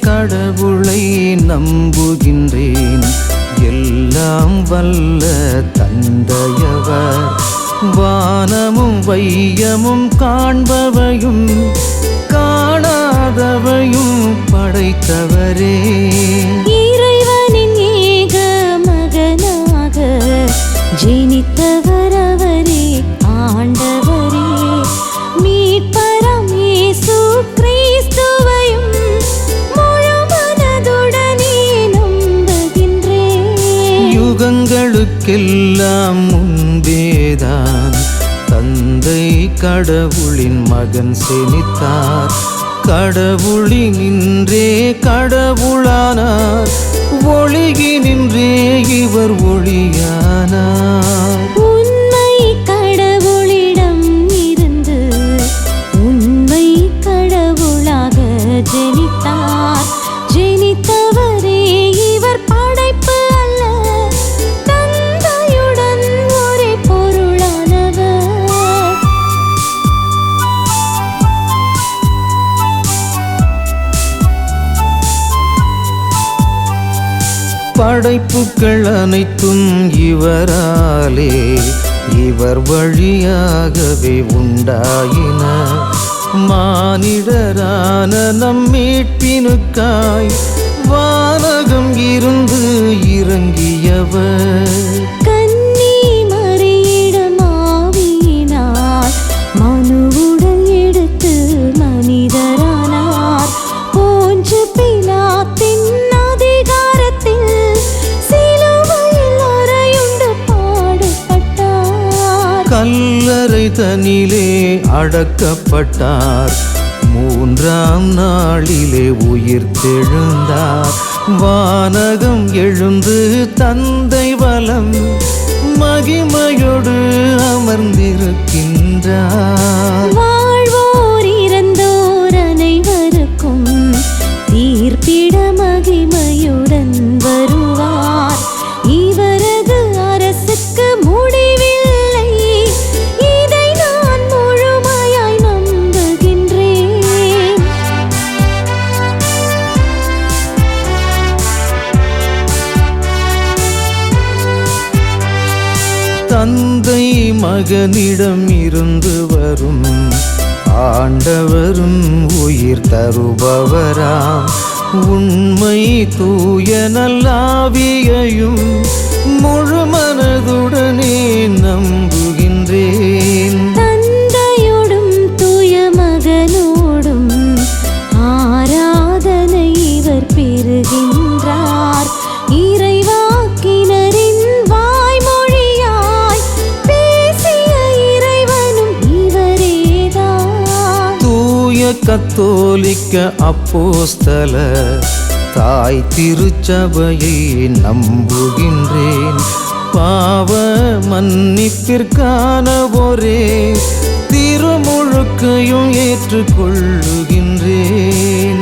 கடவுளை நம்புகின்றேன். எல்லாம் வல்ல தந்தையவர். வானமும் வையமும் காண்பவையும் காணாதவையும் படைத்தவரே. இறைவனின் ஏக மகனாக ஜெனித்தவர். யுகங்களுக்கெல்லாம் முன்பேதான். தந்தை கடவுளின் மகன் செனித்தார் கடவுளினின்றே கடவுளானார். ஒளியினின்றே இவர் ஒளியானார். படைப்புகள் அனைத்தும் இவராலே இவர் வழியாகவே உண்டாயின. மானிடரான நம் மீட்பினுக்காய் வானகம் இருந்து இறங்கியவர். மனிதனிலே அடக்கப்பட்டார். மூன்றாம் நாளிலே உயிர் தெழுந்தார். வானகம் எழுந்து தந்தை வலம் மகிமையோடு அமர்ந்திருக்கின்ற தந்தை மகனிடம் இருந்து வரும். ஆண்டவரும் உயிர் தருபவராம். உண்மை தூய நல்லாவியையும் கத்தோலிக்க அப்போஸ்தல தாய் திருச்சபையை நம்புகின்றேன். பாவ மன்னிப்பிற்கான ஒரே திருமுழுக்கையும் ஏற்றுக்கொள்ளுகின்றேன்.